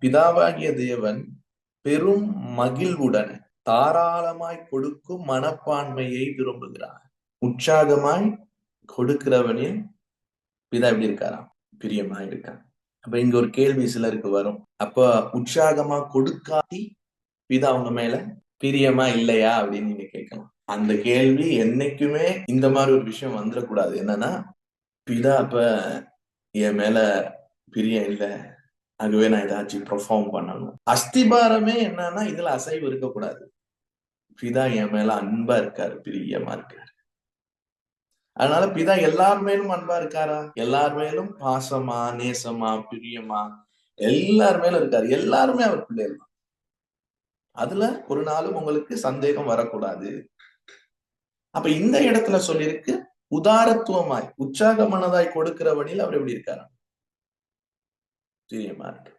பிதாவாகிய தேவன் பெரும் மகிழ்வுடன் தாராளமாய் கொடுக்கும் மனப்பான்மையை விரும்புகிறார். உற்சாகமாய் கொடுக்கிறவனில் பிதா எப்படி இருக்காராம்? பிரியமா இருக்கான் அப்ப இங்க ஒரு கேள்வி சிலருக்கு வரும். அப்ப உற்சாகமா கொடுக்காட்டி பிதா அவங்க மேல பிரியமா இல்லையா அப்படின்னு நீங்க கேட்கலாம். அந்த கேள்வி என்னைக்குமே இந்த மாதிரி ஒரு விஷயம் வந்துடக்கூடாது. என்னன்னா பிதா அப்ப என் மேல பிரியம் இல்லை. ஆகவே நான் ஏதாச்சும் பெர்ஃபார்ம் பண்ணணும். அஸ்திபாரமே என்னன்னா இதுல அசைவு இருக்கக்கூடாது. பிதா என் மேல அன்பா இருக்காரு பிரியமா இருக்காரு. அதனால பிதா எல்லார் மேலும் அன்பா இருக்காரா? எல்லார் மேலும் பாசமா நேசமா பிரியமா? எல்லார் மேலும் இருக்காரு. எல்லாருமே அவர் பிள்ளைகள் தான். அதுல ஒரு நாளும் உங்களுக்கு சந்தேகம் வரக்கூடாது. அப்ப இந்த இடத்துல சொல்லியிருக்கு உதாரத்துவமாய் உற்சாக மனதாய் கொடுக்கிற வழியில் அவர் எப்படி இருக்காரு? பிரியமா இருக்கு